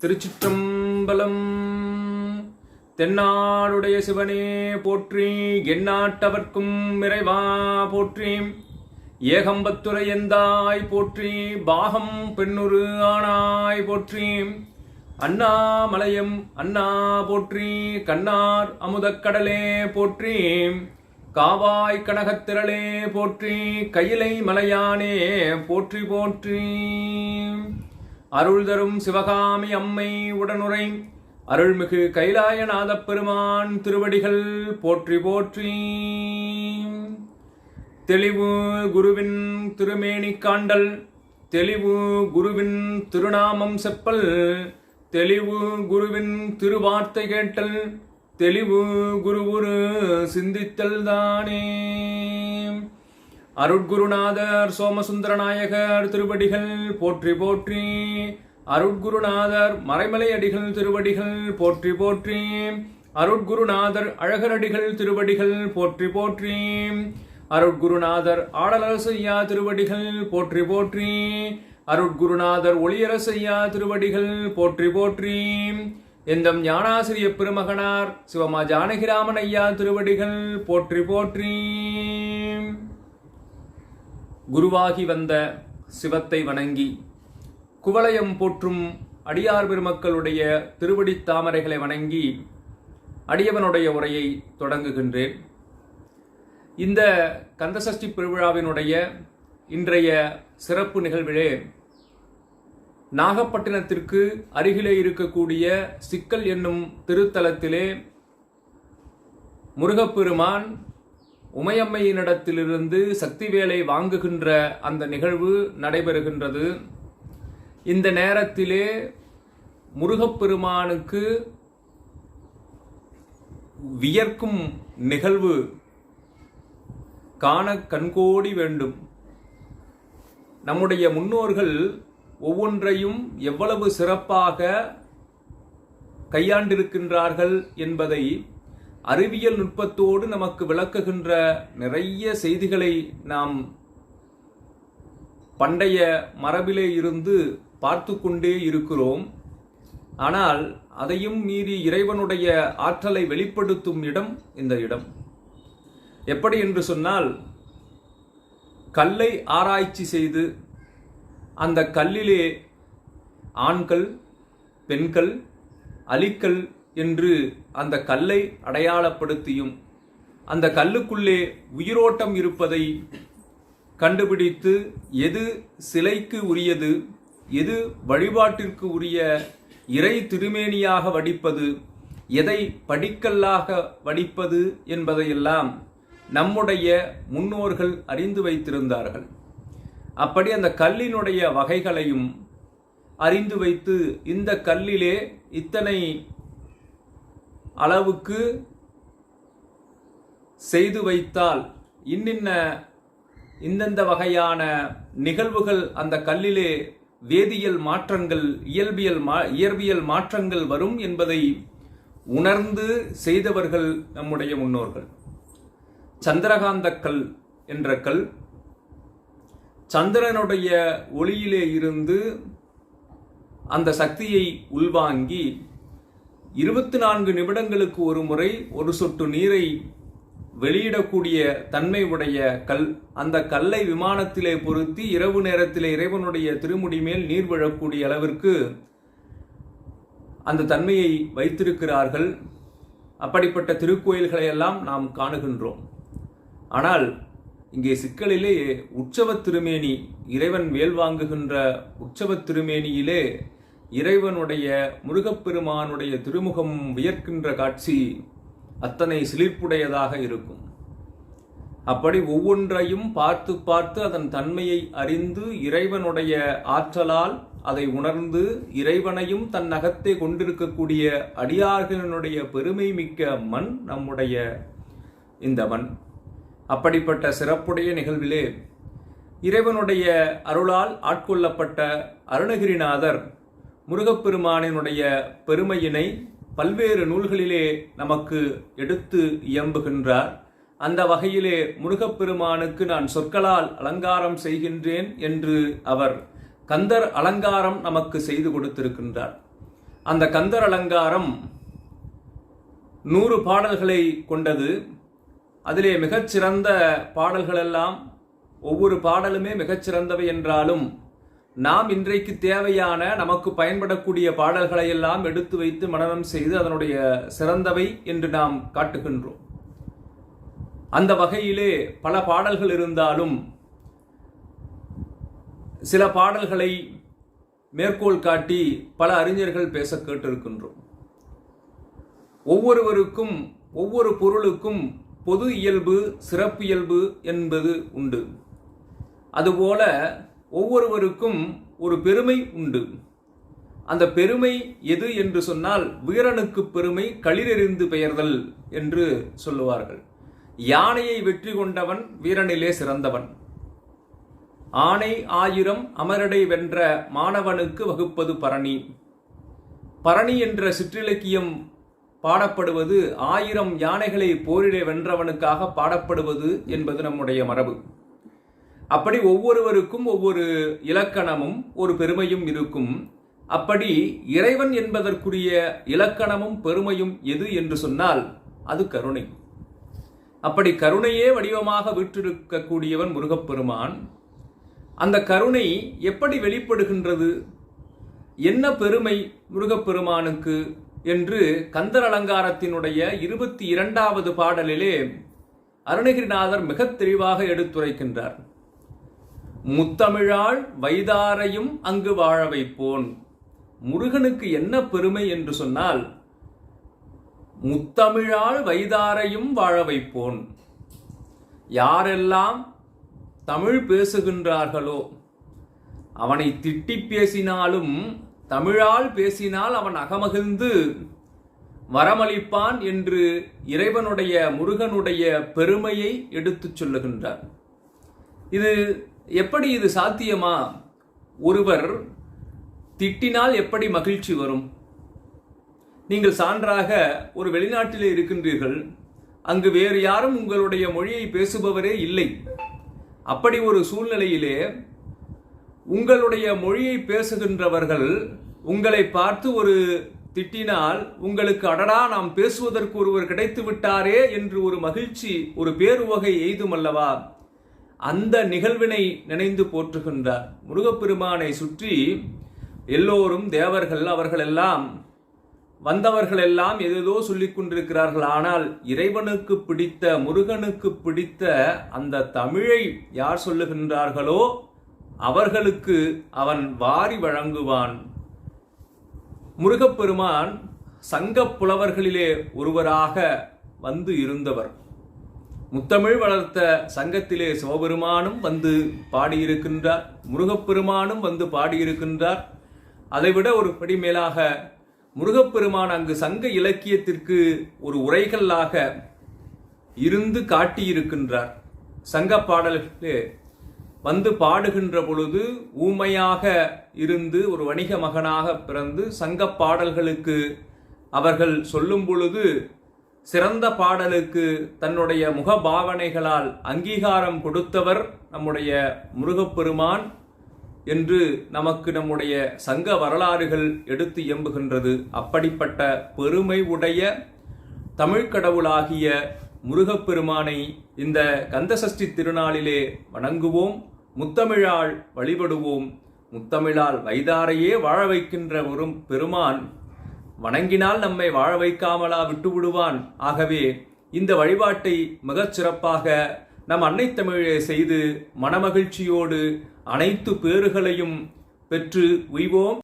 திருச்சிற்றம்பலம். தென்னாடுடைய சிவனே போற்றி எந்நாட்டவர்க்கும் இறைவா போற்றி. ஏகம்பத்துரை எந்தாய் போற்றி பாகம் பெண்ணுரு ஆனாய் போற்றி. அண்ணாமலையம் அண்ணா போற்றி கண்ணார் அமுதக்கடலே போற்றி. காவாய் கனகத்திரளே போற்றி கையிலை மலையானே போற்றி போற்றி. அருள் தரும் சிவகாமி அம்மை உடனுரை. அருள்மிகு கைலாயநாத பெருமான் திருவடிகள் போற்றி போற்றி. தெளிவு குருவின் திருமேனி காண்டல் தெளிவு குருவின் திருநாமம் செப்பல் தெளிவு குருவின் திருவார்த்தை கேட்டல் தெளிவு குருவுரு சிந்தித்தல் தானே. அருட்குருநாதர் சோமசுந்தரநாயகர் திருவடிகள் போற்றி போற்றி. அருட்குருநாதர் மறைமலை அடிகள் திருவடிகள் போற்றி போற்றி. அருட்குருநாதர் அழகரடிகள் திருவடிகள் போற்றி போற்றி. அருட்குருநாதர் ஆடலரசையா திருவடிகள் போற்றி போற்றி. அருட்குருநாதர் ஒளியரசையா திருவடிகள் போற்றி போற்றி. எந்தம் ஞானாசிரிய பெருமகனார் சிவமா ஜானகிராமன் ஐயா திருவடிகள் போற்றி போற்றி. குருவாகி வந்த சிவத்தை வணங்கி குவளையம் போற்றும் அடியார் பெருமக்களுடைய திருவடி தாமரைகளை வணங்கி அடியவனுடைய உரையை தொடங்குகின்றேன். இந்த கந்தசஷ்டி பெருவிழாவினுடைய இன்றைய சிறப்பு நிகழ்விலே நாகப்பட்டினத்திற்கு அருகிலே இருக்கக்கூடிய சிக்கல் என்னும் திருத்தலத்திலே முருகப்பெருமான் உமையம்மையினிடத்திலிருந்து சக்திவேலை வாங்குகின்ற அந்த நிகழ்வு நடைபெறுகின்றது. இந்த நேரத்திலே முருகப்பெருமானுக்கு வியர்க்கும் நிகழ்வு காண கண்கோடி வேண்டும். நம்முடைய முன்னோர்கள் ஒவ்வொன்றையும் எவ்வளவு சிறப்பாக கையாண்டிருக்கின்றார்கள் என்பதை அறிவியல் நுட்பத்தோடு நமக்கு விளக்குகின்ற நிறைய செய்திகளை நாம் பண்டைய மரபிலே இருந்து பார்த்து கொண்டே இருக்கிறோம். ஆனால் அதையும் மீறி இறைவனுடைய ஆற்றலை வெளிப்படுத்தும் இடம் இந்த இடம். எப்படி என்று சொன்னால் கல்லை ஆராய்ச்சி செய்து அந்த கல்லிலே ஆண்கள் பெண்கள் அலிக்கல் என்று அந்த கல்லை அடையாளப்படுத்தியும் அந்த கல்லுக்குள்ளே உயிரோட்டம் இருப்பதை கண்டுபிடித்து எது சிலைக்கு உரியது எது வழிபாட்டிற்கு உரிய இறை திருமேனியாக வடிப்பது எதை படிக்கல்லாக வடிப்பது என்பதையெல்லாம் நம்முடைய முன்னோர்கள் அறிந்து வைத்திருந்தார்கள். அப்படி அந்த கல்லினுடைய வகைகளையும் அறிந்து வைத்து இந்த கல்லிலே இத்தனை அளவுக்கு செய்து வைத்தால் இன்னின்ன இந்தந்த வகையான நிகழ்வுகள் அந்த கல்லிலே வேதியியல் மாற்றங்கள் இயல்பியல் மா இயற்பியல் மாற்றங்கள் வரும் என்பதை உணர்ந்து செய்தவர்கள் நம்முடைய முன்னோர்கள். சந்திரகாந்த கல் என்ற கல் சந்திரனுடைய ஒளியிலே இருந்து அந்த சக்தியை உள்வாங்கி இருபத்தி நான்கு நிமிடங்களுக்கு ஒரு முறை ஒரு சொட்டு நீரை வெளியிடக்கூடிய தன்மை உடைய கல் அந்த கல்லை விமானத்திலே பொருத்தி இரவு நேரத்திலே இறைவனுடைய திருமுடி மேல் நீர் விழக்கூடிய அளவிற்கு அந்த தன்மையை வைத்திருக்கிறார்கள். அப்படிப்பட்ட திருக்கோயில்களை எல்லாம் நாம் காணுகின்றோம். ஆனால் இங்கே சிக்கலிலே உற்சவ திருமேனி இறைவன் வேல் வாங்குகின்ற உற்சவ திருமேனியிலே இறைவனுடைய முருகப்பெருமானுடைய திருமுகம் வியர்க்கின்ற காட்சி அத்தனை சிலிர்ப்புடையதாக இருக்கும். அப்படி ஒவ்வொன்றையும் பார்த்து பார்த்து அதன் தன்மையை அறிந்து இறைவனுடைய ஆற்றலால் அதை உணர்ந்து இறைவனையும் தன் நகத்தை கொண்டிருக்கக்கூடிய அடியார்களினுடைய பெருமை மிக்க மண் நம்முடைய இந்த மண். அப்படிப்பட்ட சிறப்புடைய நிகழ்விலே இறைவனுடைய அருளால் ஆட்கொள்ளப்பட்ட அருணகிரிநாதர் முருகப்பெருமானினுடைய பெருமையினை பல்வேறு நூல்களிலே நமக்கு எடுத்து இயம்புகின்றார். அந்த வகையிலே முருகப்பெருமானுக்கு நான் சொற்களால் அலங்காரம் செய்கின்றேன் என்று அவர் கந்தர் அலங்காரம் நமக்கு செய்து கொடுத்திருக்கின்றார். அந்த கந்தர் அலங்காரம் நூறு பாடல்களை கொண்டது. அதிலே மிகச்சிறந்த பாடல்களெல்லாம் ஒவ்வொரு பாடலுமே மிகச்சிறந்தவை என்றாலும் நாம் இன்றைக்கு தேவையான நமக்கு பயன்படக்கூடிய பாடல்களை எல்லாம் எடுத்து வைத்து மனனம் செய்து அதனுடைய சிறந்தவை என்று நாம் காட்டுகின்றோம். அந்த வகையிலே பல பாடல்கள் இருந்தாலும் சில பாடல்களை மேற்கோள் காட்டி பல அறிஞர்கள் பேச கேட்டிருக்கின்றோம். ஒவ்வொருவருக்கும் ஒவ்வொரு பொருளுக்கும் பொது இயல்பு சிறப்பியல்பு என்பது உண்டு. அதுபோல ஒவ்வொருவருக்கும் ஒரு பெருமை உண்டு. அந்த பெருமை எது என்று சொன்னால் வீரனுக்கு பெருமை களிரெறிந்து பெயர்தல் என்று சொல்லுவார்கள். யானையை வெற்றி கொண்டவன் வீரனிலே சிறந்தவன். ஆனை ஆயிரம் அமரடை வென்ற மாணவனுக்கு வகுப்பது பரணி. பரணி என்ற சிற்றிலக்கியம் பாடப்படுவது ஆயிரம் யானைகளை போரிட வென்றவனுக்காக பாடப்படுவது என்பது நம்முடைய மரபு. அப்படி ஒவ்வொருவருக்கும் ஒவ்வொரு இலக்கணமும் ஒரு பெருமையும் இருக்கும். அப்படி இறைவன் என்பதற்குரிய இலக்கணமும் பெருமையும் எது என்று சொன்னால் அது கருணை. அப்படி கருணையே வடிவமாக விற்றிருக்கக்கூடியவன் முருகப்பெருமான். அந்த கருணை எப்படி வெளிப்படுகின்றது? என்ன பெருமை முருகப்பெருமானுக்கு? என்று கந்தர் அலங்காரத்தினுடைய இருபத்தி இரண்டாவது பாடலிலே அருணகிரிநாதர் மிக தெளிவாக எடுத்துரைக்கின்றார். முத்தமிழாள் வைதாரையும் அங்கு வாழ வைப்போன். முருகனுக்கு என்ன பெருமை என்று சொன்னால் முத்தமிழாள் வைதாரையும் வாழ வைப்போன். யாரெல்லாம் தமிழ் பேசுகின்றார்களோ அவனை திட்டி பேசினாலும் தமிழால் பேசினால் அவன் அகமகிழ்ந்து வரமளிப்பான் என்று இறைவனுடைய முருகனுடைய பெருமையை எடுத்துச் சொல்லுகின்றார். இது எப்படி இது சாத்தியமா? ஒருவர் திட்டினால் எப்படி மகிழ்ச்சி வரும்? நீங்கள் சான்றாக ஒரு வெளிநாட்டிலே இருக்கின்றீர்கள். அங்கு வேறு யாரும் உங்களுடைய மொழியை பேசுபவரே இல்லை. அப்படி ஒரு சூழ்நிலையிலே உங்களுடைய மொழியை பேசுகின்றவர்கள் உங்களை பார்த்து ஒரு திட்டினால் உங்களுக்கு அடடா நாம் பேசுவதற்கு ஒருவர் கிடைத்து விட்டாரே என்று ஒரு மகிழ்ச்சி ஒரு பேருவகை எய்தும் அல்லவா? அந்த நிகழ்வினை நினைந்து போற்றுகின்றார் முருகப்பெருமானை சுற்றி எல்லோரும் தேவர்கள் அவர்களெல்லாம் வந்தவர்கள் எல்லாம் எதேதோ சொல்லிக் கொண்டிருக்கிறார்கள். ஆனால் இறைவனுக்கு பிடித்த முருகனுக்கு பிடித்த அந்த தமிழை யார் சொல்லுகின்றார்களோ அவர்களுக்கு அவன் வாரி வழங்குவான். முருகப்பெருமான் சங்க புலவர்களிலே ஒருவராக வந்து இருந்தவர். முத்தமிழ் வளர்த்த சங்கத்திலே சிவபெருமானும் வந்து பாடியிருக்கின்றார் முருகப்பெருமானும் வந்து பாடியிருக்கின்றார். அதைவிட ஒரு படி மேலாக முருகப்பெருமான் அங்கு சங்க இலக்கியத்திற்கு ஒரு உரைகளாக இருந்து காட்டியிருக்கின்றார். சங்க பாடல்களே வந்து பாடுகின்ற பொழுது ஊமையாக இருந்து ஒரு வணிக மகனாக பிறந்து சங்க பாடல்களுக்கு அவர்கள் சொல்லும் பொழுது சிறந்த பாடலுக்கு தன்னுடைய முகபாவனைகளால் அங்கீகாரம் கொடுத்தவர் நம்முடைய முருகப்பெருமான் என்று நமக்கு நம்முடைய சங்க வரலாறுகள் எடுத்து எம்புகின்றது அப்படிப்பட்ட பெருமை உடைய தமிழ்க்கடவுளாகிய முருகப்பெருமானை இந்த கந்தசஷ்டி திருநாளிலே வணங்குவோம். முத்தமிழால் வழிபடுவோம். முத்தமிழால் வைதாரையே வாழ வைக்கின்ற ஒரு பெருமான் வணங்கினால் நம்மை வாழ வைக்காமலா விட்டு விடுவான் ஆகவே இந்த வழிபாட்டை மிகச் சிறப்பாக நம் அன்னை தமிழே செய்து மனமகிழ்ச்சியோடு அனைத்து பேறுகளையும் பெற்று உய்வோம்.